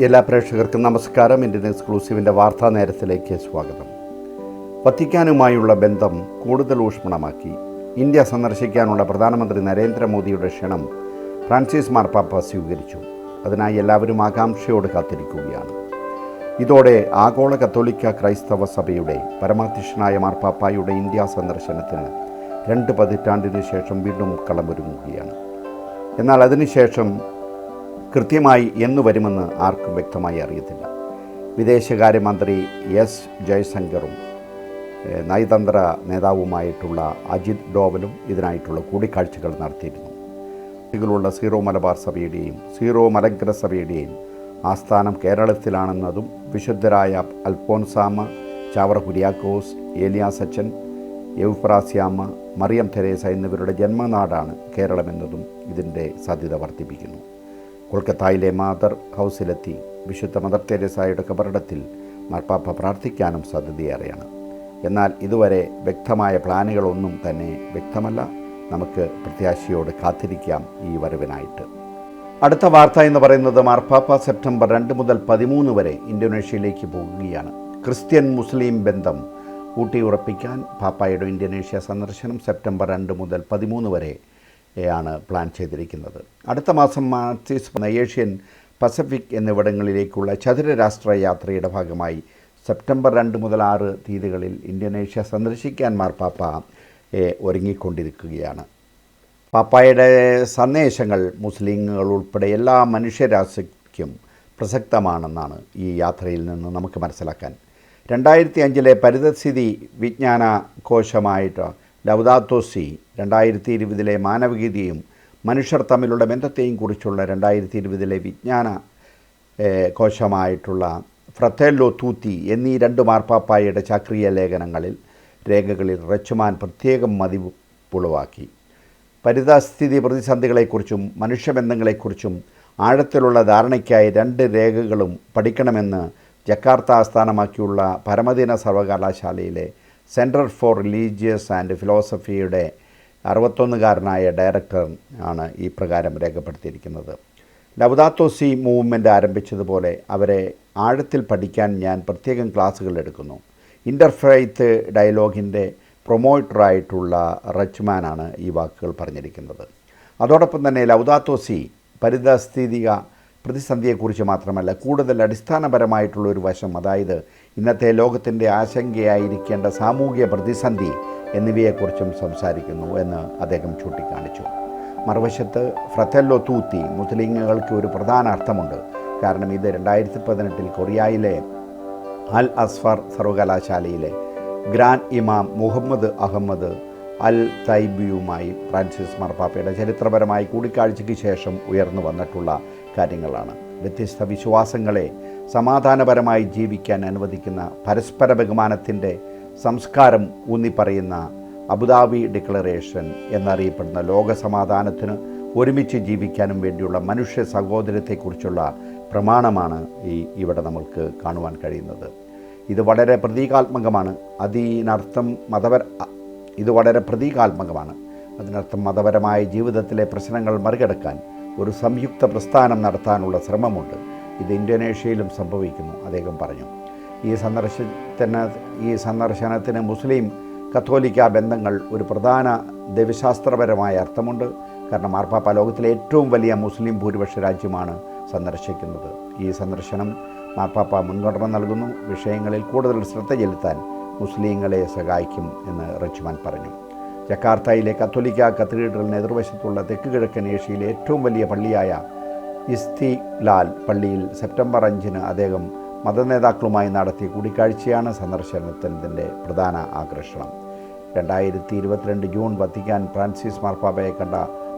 എല്ലാ പ്രേക്ഷകർക്കും നമസ്കാരം. ഇന്ത്യൻ എക്സ്ക്ലൂസീവിന്റെ വാർത്താ നേരത്തിലേക്ക് സ്വാഗതം. വത്തിക്കാനുമായുള്ള ബന്ധം കൂടുതൽ ഊഷ്മണമാക്കി ഇന്ത്യ സന്ദർശിക്കാനുള്ള പ്രധാനമന്ത്രി നരേന്ദ്രമോദിയുടെ ക്ഷണം ഫ്രാൻസിസ് മാർപ്പാപ്പ സ്വീകരിച്ചു. അതിനായി എല്ലാവരും ആകാംക്ഷയോട് കാത്തിരിക്കുകയാണ്. ഇതോടെ ആഗോള കത്തോലിക്ക ക്രൈസ്തവ സഭയുടെ പരമാധ്യക്ഷനായ മാർപ്പാപ്പായുടെ ഇന്ത്യ സന്ദർശനത്തിന് രണ്ട് പതിറ്റാണ്ടിന് ശേഷം വീണ്ടും കളമൊരുങ്ങുകയാണ് എന്നാൽ അതിനുശേഷം കൃത്യമായി എന്നു വരുമെന്ന് ആർക്കും വ്യക്തമായി അറിയത്തില്ല. വിദേശകാര്യമന്ത്രി എസ്. ജയശങ്കറും നയതന്ത്ര നേതാവുമായിട്ടുള്ള അജിത് ഡോവലും ഇതിനായിട്ടുള്ള കൂടിക്കാഴ്ചകൾ നടത്തിയിരുന്നു. ുള്ള സീറോ മലബാർ സഭയുടെയും സീറോ മലങ്കര സഭയുടെയും ആസ്ഥാനം കേരളത്തിലാണെന്നതും വിശുദ്ധരായ അൽഫോൻസാമ ചാവറ കുര്യാക്കോസ് ഏലിയാസച്ചൻ യൗഫ്രാസ്യാമ മറിയം തെരേസ എന്നിവരുടെ ജന്മനാടാണ് കേരളമെന്നതും ഇതിന്റെ സാധ്യത വർദ്ധിപ്പിക്കുന്നു. കൊൽക്കത്തയിലെ മാതർ ഹൗസിലെത്തി വിശുദ്ധ മദർ തെരേസായുടെ കബറിടത്തിൽ മാർപ്പാപ്പ പ്രാർത്ഥിക്കാനും സാധ്യതയേറെയാണ്. എന്നാൽ ഇതുവരെ വ്യക്തമായ പ്ലാനുകളൊന്നും തന്നെ വ്യക്തമല്ല. നമുക്ക് പ്രത്യാശയോട് കാത്തിരിക്കാം ഈ വരവിനായിട്ട്. അടുത്ത വാർത്ത എന്ന് പറയുന്നത് മാർപ്പാപ്പ സെപ്റ്റംബർ രണ്ട് മുതൽ പതിമൂന്ന് വരെ ഇന്തോനേഷ്യയിലേക്ക് പോകുകയാണ് ക്രിസ്ത്യൻ മുസ്ലിം ബന്ധം ഊട്ടിയുറപ്പിക്കാൻ പാപ്പായുടെ ഇന്തോനേഷ്യ സന്ദർശനം സെപ്റ്റംബർ രണ്ട് മുതൽ പതിമൂന്ന് വരെ ആണ് പ്ലാൻ ചെയ്തിരിക്കുന്നത്. അടുത്ത മാസം മാർച്ചിസ് ഏഷ്യൻ പസഫിക് എന്നിവിടങ്ങളിലേക്കുള്ള ചതുരരാഷ്ട്ര യാത്രയുടെ ഭാഗമായി സെപ്റ്റംബർ രണ്ട് മുതൽ ആറ് തീയതികളിൽ ഇന്തോനേഷ്യ സന്ദർശിക്കാൻ മാർപ്പാപ്പ ഒരുങ്ങിക്കൊണ്ടിരിക്കുകയാണ്. പാപ്പായുടെ സന്ദേശങ്ങൾ മുസ്ലിങ്ങൾ ഉൾപ്പെടെ എല്ലാ മനുഷ്യരാശിക്കും പ്രസക്തമാണെന്നാണ് ഈ യാത്രയിൽ നിന്ന് നമുക്ക് മനസ്സിലാക്കാൻ. രണ്ടായിരത്തി അഞ്ചിലെ പരിതസ്ഥിതി വിജ്ഞാന കോശമായിട്ട് ലൗദാത്തോസി രണ്ടായിരത്തി ഇരുപതിലെ മാനവികതയും മനുഷ്യർ തമ്മിലുള്ള ബന്ധത്തെയും കുറിച്ചുള്ള രണ്ടായിരത്തി ഇരുപതിലെ വിജ്ഞാന കോശമായിട്ടുള്ള ഫ്രത്തേല്ലോ തൂത്തി എന്നീ രണ്ട് മാർപ്പാപ്പായുടെ ചാക്രിയ ലേഖനങ്ങളിൽ രേഖകളിൽ റച്ചുമാൻ പ്രത്യേകം മതിപ്പുളവാക്കി പരിതസ്ഥിതി പ്രതിസന്ധികളെക്കുറിച്ചും മനുഷ്യബന്ധങ്ങളെക്കുറിച്ചും ആഴത്തിലുള്ള ധാരണയ്ക്കായി രണ്ട് രേഖകളും പഠിക്കണമെന്ന് ജക്കാർത്ത ആസ്ഥാനമാക്കിയുള്ള പരമദിന സർവകലാശാലയിലെ സെന്റർ ഫോർ റിലീജിയസ് ആൻഡ് ഫിലോസഫിയുടെ അറുപത്തൊന്നുകാരനായ ഡയറക്ടർ ആണ് ഈ പ്രകാരം രേഖപ്പെടുത്തിയിരിക്കുന്നത്. ലവദാത്തോസി മൂവ്മെന്റ് ആരംഭിച്ചതുപോലെ അവരെ ആഴത്തിൽ പഠിക്കാൻ ഞാൻ പ്രത്യേകം ക്ലാസ്സുകൾ എടുക്കുന്നു. ഇന്റർഫെയ്ത്ത് ഡയലോഗിന്റെ പ്രൊമോട്ടറായിട്ടുള്ള റച്ച്മാനാണ് ഈ വാക്കുകൾ പറഞ്ഞിരിക്കുന്നത്. അതോടൊപ്പം തന്നെ ലൗദാത്തോസി പരിതസ്ഥിതിക പ്രതിസന്ധിയെക്കുറിച്ച് മാത്രമല്ല കൂടുതൽ അടിസ്ഥാനപരമായിട്ടുള്ള ഒരു വശം അതായത് ഇന്നത്തെ ലോകത്തിന്റെ ആശങ്കയായിരിക്കേണ്ട സാമൂഹിക പ്രതിസന്ധി എന്നിവയെക്കുറിച്ചും സംസാരിക്കുന്നു എന്ന് അദ്ദേഹം ചൂണ്ടിക്കാണിച്ചു. മറുവശത്ത് ഫ്രത്തെല്ലോ തൂത്തി മുസ്ലിങ്ങൾക്ക് ഒരു പ്രധാന അർത്ഥമുണ്ട്. കാരണം ഇത് രണ്ടായിരത്തി പതിനെട്ടിൽ കൊറിയയിലെ അൽ അസ്ഫർ സർവകലാശാലയിലെ ഗ്രാൻഡ് ഇമാം മുഹമ്മദ് അഹമ്മദ് അൽ തൈബിയുമായി ഫ്രാൻസിസ് മാർപ്പാപ്പയുടെ ചരിത്രപരമായ കൂടിക്കാഴ്ചയ്ക്ക് ശേഷം ഉയർന്നു വന്നിട്ടുള്ള കാര്യങ്ങളാണ്. വ്യത്യസ്ത വിശ്വാസങ്ങളെ സമാധാനപരമായി ജീവിക്കാൻ അനുവദിക്കുന്ന പരസ്പര ബഹുമാനത്തിന്റെ സംസ്കാരം ഊന്നിപ്പറയുന്ന അബുദാബി ഡിക്ലറേഷൻ എന്നറിയപ്പെടുന്ന ലോക സമാധാനത്തിന് ഒരുമിച്ച് ജീവിക്കാനും വേണ്ടിയുള്ള മനുഷ്യ സഹോദരത്തെക്കുറിച്ചുള്ള പ്രമാണമാണ് ഈ ഇവിടെ നമ്മൾക്ക് കാണുവാൻ കഴിയുന്നത്. ഇത് വളരെ പ്രതീകാത്മകമാണ്. അതിനർത്ഥം മതപര ഇത് വളരെ പ്രതീകാത്മകമാണ്. അതിനർത്ഥം മതപരമായ ജീവിതത്തിലെ പ്രശ്നങ്ങൾ മറികടക്കാൻ ഒരു സംയുക്ത പ്രസ്ഥാനം നടത്താനുള്ള ശ്രമമുണ്ട്. ഇത് ഇന്തോനേഷ്യയിലും സംഭവിക്കുന്നു അദ്ദേഹം പറഞ്ഞു. ഈ സന്ദർശനത്തിന് ഈ സന്ദർശനത്തിന് മുസ്ലിം കത്തോലിക്ക ബന്ധങ്ങൾ ഒരു പ്രധാന ദൈവശാസ്ത്രപരമായ അർത്ഥമുണ്ട്. കാരണം മാർപ്പാപ്പ ലോകത്തിലെ ഏറ്റവും വലിയ മുസ്ലിം ഭൂരിപക്ഷ രാജ്യമാണ് സന്ദർശിക്കുന്നത്. ഈ സന്ദർശനം മാർപ്പാപ്പ മുൻഗണന നൽകുന്നു. വിഷയങ്ങളിൽ കൂടുതൽ ശ്രദ്ധ ചെലുത്താൻ മുസ്ലിങ്ങളെ സഹായിക്കും എന്ന് റച്ചുമാൻ പറഞ്ഞു. ജക്കാർത്തയിലെ കത്തോലിക്ക കത്തീഡ്രലിന് എതിർവശത്തുള്ള തെക്ക് കിഴക്കൻ ഏഷ്യയിലെ ഏറ്റവും വലിയ പള്ളിയായ ഇസ്തി ലാൽ പള്ളിയിൽ സെപ്റ്റംബർ അഞ്ചിന് അദ്ദേഹം മതനേതാക്കളുമായി നടത്തിയ കൂടിക്കാഴ്ചയാണ് സന്ദർശനത്തിന്റെ പ്രധാന ആകർഷണം. രണ്ടായിരത്തി ഇരുപത്തിരണ്ട് ജൂൺ വത്തിക്കാൻ ഫ്രാൻസിസ് മാർപ്പാപ്പയെ കണ്ട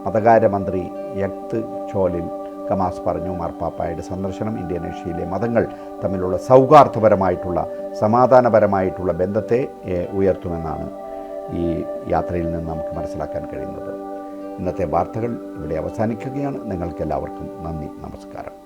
മതകാര്യമന്ത്രി യക്ത് ചോലിൽ കമാസ് പറഞ്ഞു മാർപ്പാപ്പായുടെ സന്ദർശനം ഇന്തോനേഷ്യയിലെ മതങ്ങൾ തമ്മിലുള്ള സൗഹാർദ്ദപരമായിട്ടുള്ള സമാധാനപരമായിട്ടുള്ള ബന്ധത്തെ ഉയർത്തുമെന്നാണ് ഈ യാത്രയിൽ നിന്ന് നമുക്ക് മനസ്സിലാക്കാൻ കഴിയുന്നത്. ഇന്നത്തെ വാർത്തകൾ ഇവിടെ അവസാനിക്കുകയാണ്. നിങ്ങൾക്കെല്ലാവർക്കും നന്ദി നമസ്കാരം.